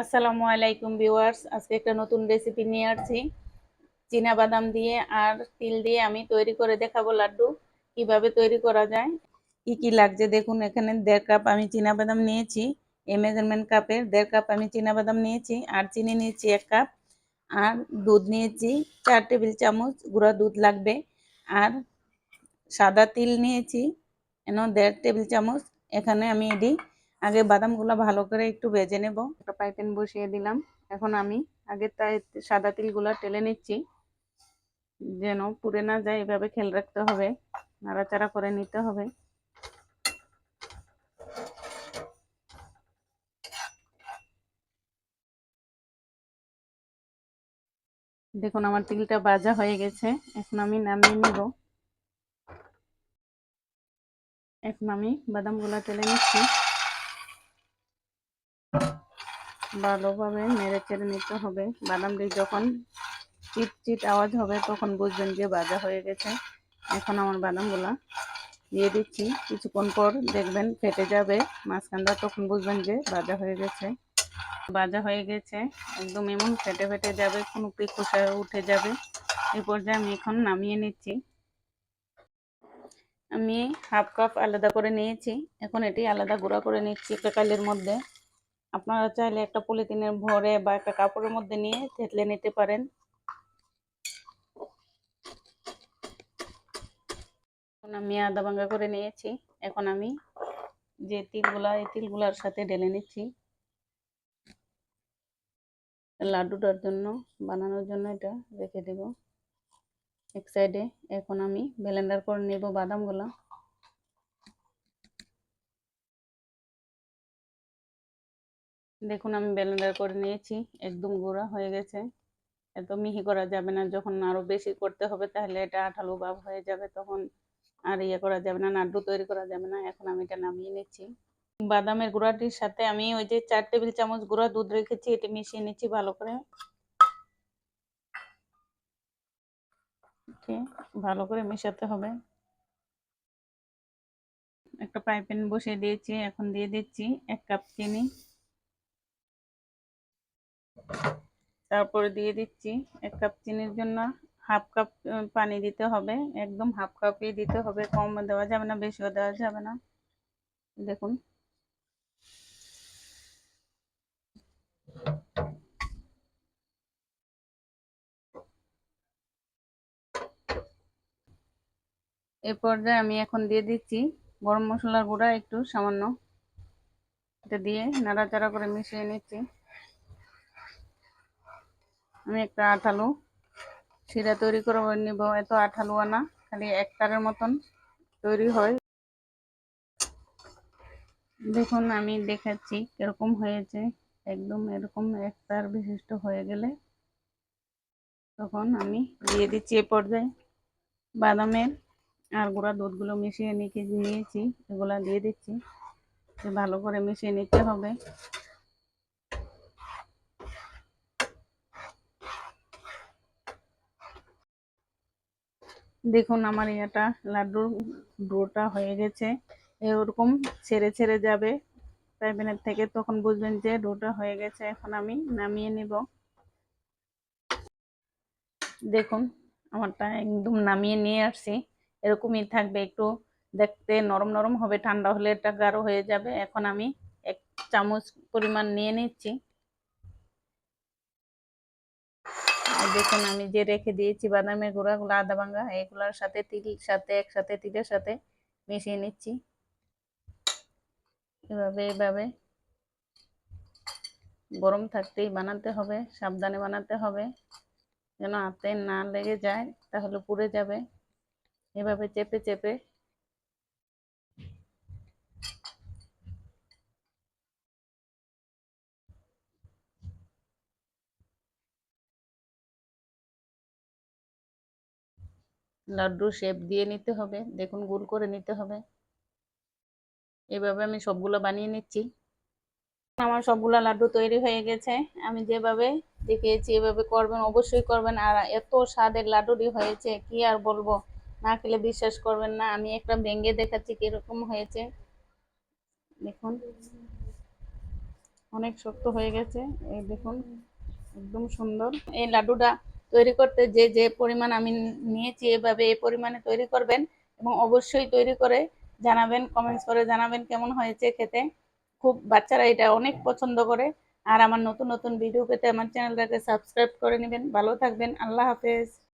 আসসালামু আলাইকুম ভিউয়ার্স, আজকে একটা নতুন রেসিপি নিয়ে আসছি। চীনা বাদাম দিয়ে আর তিল দিয়ে আমি তৈরি করে দেখাবো লাড্ডু, কীভাবে তৈরি করা যায়। কি কি লাগছে দেখুন, এখানে দেড় কাপ আমি চীনা বাদাম নিয়েছি এই মেজারমেন্ট কাপের দেড় কাপ আমি চীনা বাদাম নিয়েছি, আর চিনি নিয়েছি এক কাপ আর দুধ নিয়েছি চার টেবিল চামচ গুঁড়া দুধ লাগবে, আর সাদা তিল নিয়েছি, এন দেড় টেবিল চামচ, এখানে আমি এটি আগে বাদামগুলো ভালো করে একটু ভেজে নেব। একটা পাইপেন বসিয়ে দিলাম। এখন আমি আগে তাই সাদা তিলগুলো টেলে নিচ্ছি। যেন পুড়ে না যায়, এভাবে খেয়াল রাখতে হবে। নাড়াচাড়া করে নিতে হবে। দেখুন, আমার তিলটা ভাজা হয়ে গেছে। এখন আমি নামিয়ে নিব। এখন আমি বাদামগুলা তেলে নিচ্ছি। ভালোভাবে নেড়ে চেড়ে নিতে হবে। বাদামটি যখন চিট চিট আওয়াজ হবে, তখন বুঝবেন যে ভাজা হয়ে গেছে। এখন আমার বাদামগুলা দিয়ে দিচ্ছি। কিছুক্ষণ পর দেখবেন ফেটে যাবে। মাঝখানটা তখন বুঝবেন যে ভাজা হয়ে গেছে। ভাজা হয়ে গেছে, একদম এমন ফেটে ফেটে যাবে, কোনো পিকুষা উঠে যাবে। এই পর্যায়ে আমি এখন নামিয়ে নিচ্ছি। আমি হাফ কাপ আলাদা করে নিয়েছি। এখন এটি আলাদা গুঁড়া করে নিচ্ছি একটা কালের মধ্যে। আপনারা চাইলে একটা পলিথিনের ভরে বা একটা কাপড়ের মধ্যে নিয়ে থেতলে নিতে পারেন। আমি আদা ভাঙ্গা করে নিয়েছি। এখন আমি যে তিলগুলা, এই তিলগুলার সাথে ঢেলে নিচ্ছি। লাড্ডুটার জন্য, বানানোর জন্য এটা রেখে দেব। এক সাইডে এখন আমি ব্লেন্ডার করে নেব বাদামগুলা। দেখুন, আমি ব্লেন্ডার করে নিয়েছি, একদম গুঁড়া হয়ে গেছে। এত মিহি করা যাবে না, যখন আরও বেশি করতে হবে তাহলে এটা আঠালো ভাব হয়ে যাবে তখন আর ইয়ে করা যাবে না, নাড্ডু তৈরি করা যাবে না, এখন আমি এটা নামিয়ে নিচ্ছি। বাদামের গুঁড়াটির সাথে আমি ওই যে চার টেবিল চামচ গুঁড়া দুধ রেখেছি, এটি মিশিয়ে নিচ্ছি ভালো করে। ভালো করে মেশাতে হবে। একটা পাইপেন বসিয়ে দিয়েছি, এখন দিয়ে দিচ্ছি এক কাপ চিনি। তারপরে দিয়ে দিচ্ছি এক কাপ চিনির জন্য। হাফ কাপ পানি দিতে হবে। একদম হাফ কাপই দিতে হবে, কম দেওয়া যাবে না, বেশিও দেওয়া যাবে না। দেখুন। এ পর্যায়ে আমি এখন দিয়ে দিচ্ছি গরম মশলার গুঁড়া একটু সামান্য। এটা দিয়ে নাড়াচাড়া করে মিশিয়ে নিচ্ছি। আমি একটা আঠালু। শিরা তৈরি করে নিব এত আঠালু আনা খালি এক তারের মতন তৈরি হয়। দেখুন, আমি দেখাচ্ছি কীরকম হয়েছে। একদম এরকম এক তার বিশিষ্ট হয়ে গেলে। তখন আমি দিয়ে দিচ্ছি এ পর্যায়ে। বাদামের আর গুঁড়া দুধগুলো মিশিয়ে নিয়ে নিয়েছি, এগুলা দিয়ে দিচ্ছি। ভালো করে মিশিয়ে নিতে হবে। দেখুন আমার এটা লাড্ডুর ডোটা হয়ে গেছে। এরকম ছেড়ে ছেড়ে যাবে প্যাবেনের থেকে, তখন বুঝবেন যে ডোটা হয়ে গেছে, এখন আমি নামিয়ে নিব। দেখুন, আমারটা একদম নামিয়ে নিয়ে আসছি। এরকমই থাকবে, একটু দেখতে নরম নরম হবে, ঠান্ডা হলে এটা গাঢ় হয়ে যাবে। এখন আমি এক চামচ পরিমাণ নিয়ে নিচ্ছি। দেখুন আমি যে রেখে দিয়েছি, বাদামের গুঁড়াগুলো আদা ভাঙ্গা এগুলোর সাথে তিল, সাথে একসাথে তিলের সাথে মিশিয়ে নিচ্ছি। এভাবে এভাবে। গরম থাকতেই বানাতে হবে, সাবধানে বানাতে হবে। যেন হাতে না লেগে যায়, তাহলে পুড়ে যাবে। এভাবে চেপে চেপে লাড্ডু শেপ দিয়ে নিতে হবে, দেখুন গোল করে নিতে হবে। এভাবে আমি সবগুলো বানিয়ে নিচ্ছি। আমার সবগুলো লাড্ডু তৈরি হয়ে গেছে। আমি যেভাবে দেখিয়েছি, এভাবে করবেন, অবশ্যই করবেন। আর এত স্বাদের লাড্ডুটি হয়েছে, কি আর বলব? না খেলে বিশ্বাস করবেন না। আমি একটা ভেঙে দেখাচ্ছি কীরকম হয়েছে। দেখুন, অনেক শক্ত হয়ে গেছে। এই দেখুন, একদম সুন্দর। এই লাড্ডুটা তৈরি করতে, যে যে পরিমাণ আমি নিয়েছি এভাবে এই পরিমাণে তৈরি করবেন এবং অবশ্যই তৈরি করে জানাবেন কমেন্টস করে জানাবেন কেমন হয়েছে খেতে। খুব বাচ্চারা এটা অনেক পছন্দ করে। আর আমার নতুন নতুন ভিডিও পেতে আমার চ্যানেলটাকে সাবস্ক্রাইব করে নেবেন। ভালো থাকবেন। আল্লাহ হাফেজ।